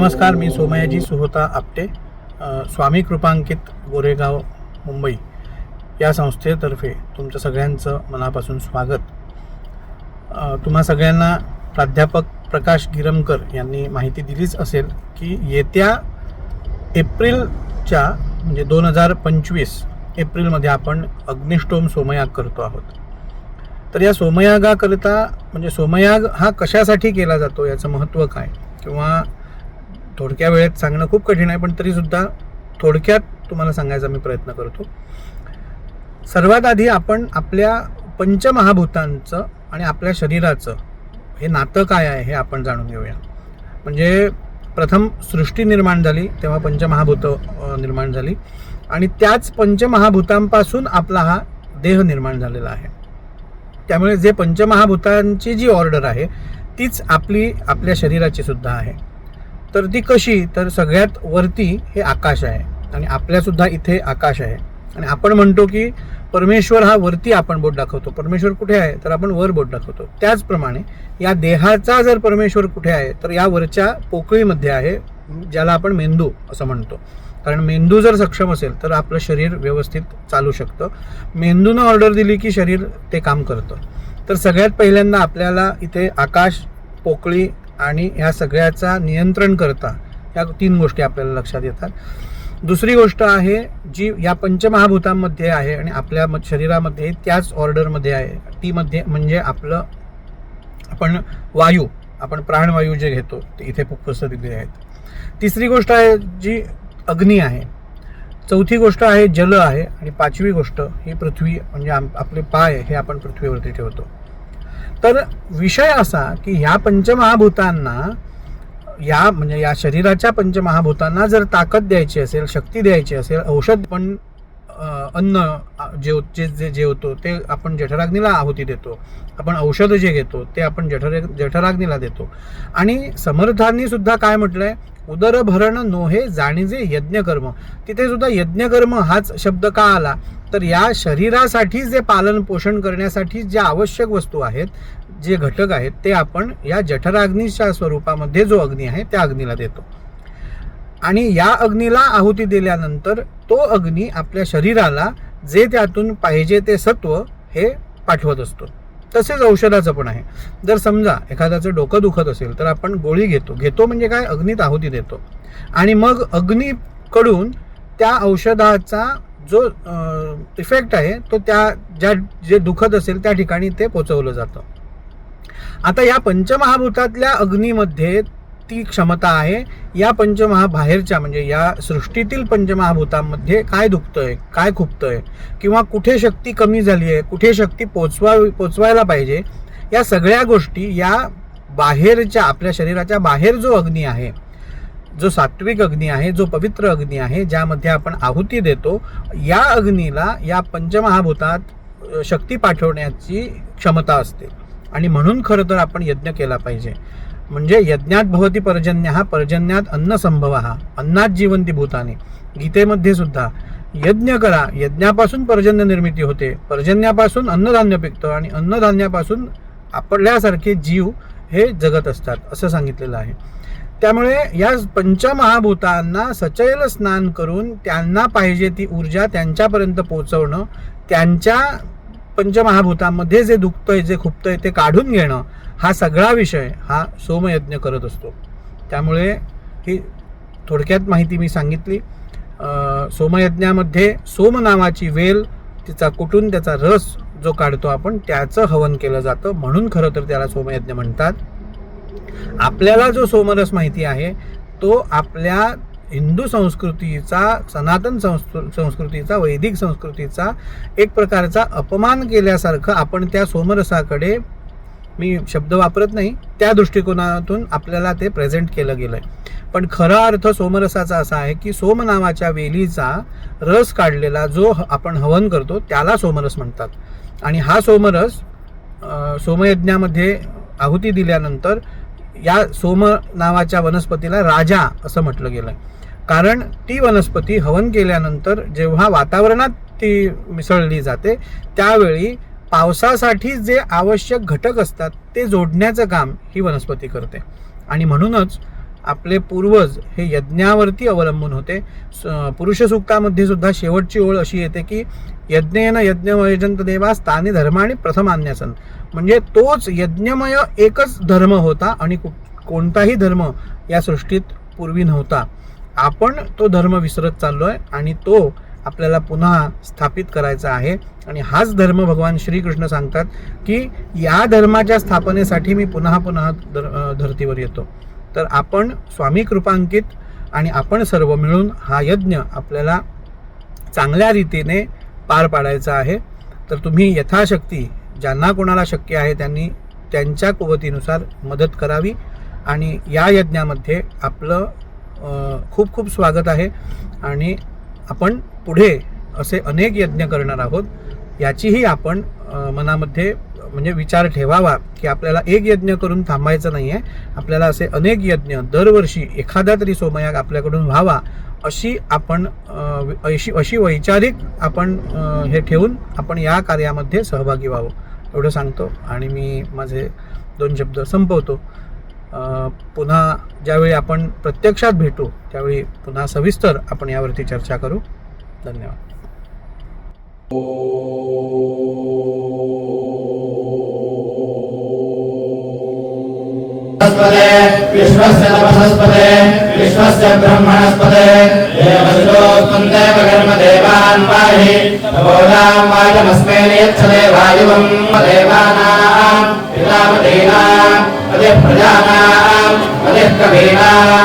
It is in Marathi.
नमस्कार मी सोमयाजी सुहोता आपटे स्वामी कृपांकित गोरेगाव मुंबई या संस्थेतर्फे तुमचं सगळ्यांचं मनापासून स्वागत. तुम्हा सगळ्यांना प्राध्यापक प्रकाश गिरमकर यांनी माहिती दिलीच असेल की येत्या एप्रिलच्या म्हणजे दोन हजार पंचवीस एप्रिलमध्ये आपण अग्निष्टोम सोमयाग करतो आहोत. तर या सोमयागाकरिता म्हणजे सोमयाग हा कशासाठी केला जातो याचं महत्त्व काय? किंवा थोडक्या वेळेत सांगणं खूप कठीण आहे पण तरीसुद्धा थोडक्यात तुम्हाला सांगायचा मी प्रयत्न करतो. सर्वात आधी आपण आपल्या पंचमहाभूतांचं आणि आपल्या शरीराचं हे नातं काय आहे हे आपण जाणून घेऊया. म्हणजे प्रथम सृष्टी निर्माण झाली तेव्हा पंचमहाभूत निर्माण झाली आणि त्याच पंचमहाभूतांपासून आपला हा देह निर्माण झालेला आहे. त्यामुळे जे पंचमहाभूतांची जी ऑर्डर आहे तीच आपली आपल्या शरीराची सुद्धा आहे. तर ती कशी? तर सगळ्यात वरती हे आकाश आहे. आणि आपल्यासुद्धा इथे आकाश आहे. आणि आपण म्हणतो की परमेश्वर हा वरती आपण बोट दाखवतो. परमेश्वर कुठे आहे? तर आपण वर बोट दाखवतो. त्याचप्रमाणे या देहाचा जर परमेश्वर कुठे आहे तर या वरच्या पोकळीमध्ये आहे ज्याला आपण मेंदू असं म्हणतो. कारण मेंदू जर सक्षम असेल तर आपलं शरीर व्यवस्थित चालू शकतं. मेंदूनं ऑर्डर दिली की शरीर ते काम करतं. तर सगळ्यात पहिल्यांदा आपल्याला इथे आकाश पोकळी आणि ह्या सगळ्याचा नियंत्रण करता या तीन गोष्टी आपल्याला लक्षात येतात. दुसरी गोष्ट आहे जी या पंचमहाभूतांमध्ये आहे आणि आपल्या म- शरीरामध्ये त्याच ऑर्डरमध्ये आहे ती मध्ये म्हणजे आपलं आपण वायू आपण प्राणवायू जे घेतो ते इथे फुफ्फुसं दिले आहेत. तिसरी गोष्ट आहे जी अग्नी आहे. चौथी गोष्ट आहे जल आहे. आणि पाचवी गोष्ट ही पृथ्वी म्हणजे आपले पाय हे आपण पृथ्वीवरती ठेवतो. तर विषय असा की ह्या पंचमहाभूतांना या म्हणजे या शरीराच्या पंचमहाभूतांना जर ताकद द्यायची असेल शक्ती द्यायची असेल औषध पण अन्न अ, जेव जे जे जेवतो ते आपण जठराग्नीला आहुती देतो. आपण औषधं जे घेतो ते आपण जठर जठराग्नीला देतो. आणि समर्थांनी सुद्धा काय म्हटलंय? उदरभरण नोहे जाणीजे यज्ञकर्म. तिथे सुद्धा यज्ञकर्म हाच शब्द का आला? तर या शरीरासाठी जे पालन पोषण करण्यासाठी ज्या आवश्यक वस्तू आहेत जे घटक आहेत ते आपण या जठराग्नीच्या स्वरूपामध्ये जो अग्नी आहे त्या अग्नीला देतो. आणि या अग्नीला आहुती दिल्यानंतर तो अग्नी आपल्या शरीराला जे त्यातून पाहिजे ते सत्व हे पाठवत असतो. तसेच औषधाचं पण आहे. जर समजा एखाद्याचं डोकं दुखत असेल तर आपण गोळी घेतो. घेतो म्हणजे काय? अग्नीत आहुती देतो. आणि मग अग्नीकडून त्या औषधाचा जो इफेक्ट आहे तो त्या ज्या जे दुखत असेल त्या ठिकाणी ते पोचवलं जातं. आता या पंचमहाभूतातल्या अग्नीमध्ये ती क्षमता आहे. या पंचमहाबाहेरच्या म्हणजे या सृष्टीतील पंचमहाभूतांमध्ये काय दुखतंय काय खुपतंय किंवा कुठे शक्ती कमी झाली आहे कुठे शक्ती पोचवा पोचवायला पाहिजे या सगळ्या गोष्टी या बाहेरच्या आपल्या शरीराच्या बाहेर जो अग्नी आहे जो सात्विक अग्नी आहे जो पवित्र अग्नी आहे ज्यामध्ये आपण आहुती देतो या अग्नीला या पंचमहाभूतात शक्ती पाठवण्याची क्षमता असते. आणि म्हणून खरं तर आपण यज्ञ केला पाहिजे. म्हणजे यज्ञात भवती पर्जन्य हा पर्जन्यात अन्न संभव हा अन्नात जिवंती भूताने. गीतेमध्ये सुद्धा यज्ञ करा यज्ञापासून पर्जन्य निर्मिती होते. पर्जन्यापासून अन्नधान्य पिकतं आणि अन्नधान्यापासून आपल्यासारखे जीव हे जगत असतात असं सांगितलेलं आहे. त्यामुळे या पंचमहाभूतांना सचैल स्नान करून त्यांना पाहिजे ती ऊर्जा त्यांच्यापर्यंत पोहोचवणं त्यांच्या पंचमहाभूतांमध्ये जे दुखतंय जे खुपतंय ते काढून घेणं हा सगळा विषय हा सोमयज्ञ करत असतो. त्यामुळे ही थोडक्यात माहिती मी सांगितली. सोमयज्ञामध्ये सोम नावाची वेल तिचा कुटून त्याचा रस जो काढतो आपण त्याचं हवन केलं जातं. म्हणून खरं तर त्याला सोमयज्ञ म्हणतात. आपल्याला जो सोमरस माहिती आहे तो आपल्या हिंदू संस्कृतीचा सनातन संस्कृ संस्कृतीचा वैदिक संस्कृतीचा एक प्रकारचा अपमान केल्यासारखं आपण त्या सोमरसाकडे मी शब्द वापरत नाही त्या दृष्टिकोनातून आपल्याला ते प्रेझेंट केलं गेलं आहे पण खरा अर्थ सोमरसाचा असा आहे की सोम नावाच्या वेलीचा रस काढलेला जो ह- आपण हवन करतो त्याला सोमरस म्हणतात. आणि हा सोमरस सोमयज्ञामध्ये आहुती दिल्यानंतर या सोम नावाच्या वनस्पतीला राजा असं म्हटलं गेलं आहे कारण ती वनस्पती हवन केल्यानंतर जेव्हा वातावरणात ती मिसळली जाते त्यावेळी पावसासाठी जे आवश्यक घटक असतात ते जोडण्याचं काम ही वनस्पती करते. आणि म्हणूनच आपले पूर्वज हे यज्ञावरती अवलंबून होते. स- पुरुष सूक्तामध्ये सुद्धा शेवटची ओळ अशी येते की यज्ञेन यज्ञमयजंत देवा स्थानी धर्म आणि प्रथमान्यासन म्हणजे तोच यज्ञमय एकच धर्म होता आणि कोणताही धर्म या सृष्टीत पूर्वी नव्हता. आपण तो धर्म विसरत चाललो आहे आणि तो आपल्याला पुन्हा स्थापित करायचा आहे. आणि हाच धर्म भगवान श्रीकृष्ण सांगतात की या धर्माच्या स्थापनेसाठी मी पुन्हा पुन्हा धर- धर्तीवर येतो. तर आपण स्वामी कृपांकित आणि आपण सर्व मिळून हा यज्ञ आपल्याला चांगल्या रीतीने पार पाडायचा आहे. तर तुम्ही यथाशक्ती ज्यांना कोणाला शक्य आहे त्यांनी त्यांच्या कुवतीनुसार मदत करावी आणि या यज्ञामध्ये आपलं खूप खूप स्वागत आहे. आणि आपण पुढे असे अनेक यज्ञ करणार आहोत. याचीही आपण मनामध्ये म्हणजे विचार ठेवावा की आपल्याला एक यज्ञ करून थांबायचं नाही आहे आपल्याला असे अनेक यज्ञ दरवर्षी एखादा तरी सोमयाग आपल्याकडून व्हावा अशी आपण अशी अशी वैचारिक आपण हे ठेवून आपण या कार्यामध्ये सहभागी व्हावं. एवढं सांगतो आणि मी माझे दोन शब्द संपवतो. पुन्हा ज्यावेळी आपण प्रत्यक्षात भेटू त्यावेळी पुन्हा सविस्तर आपण यावरती चर्चा करू. धन्यवाद. विश्वस्य विश्वस्य ब्रह्मणस्पते देवस्योत्पन्देव कर्मदेवान् पाहि तपोदां वाचमस्मै नियच्छते वायुवं देवानां पितामतीनां प्रजानां Vina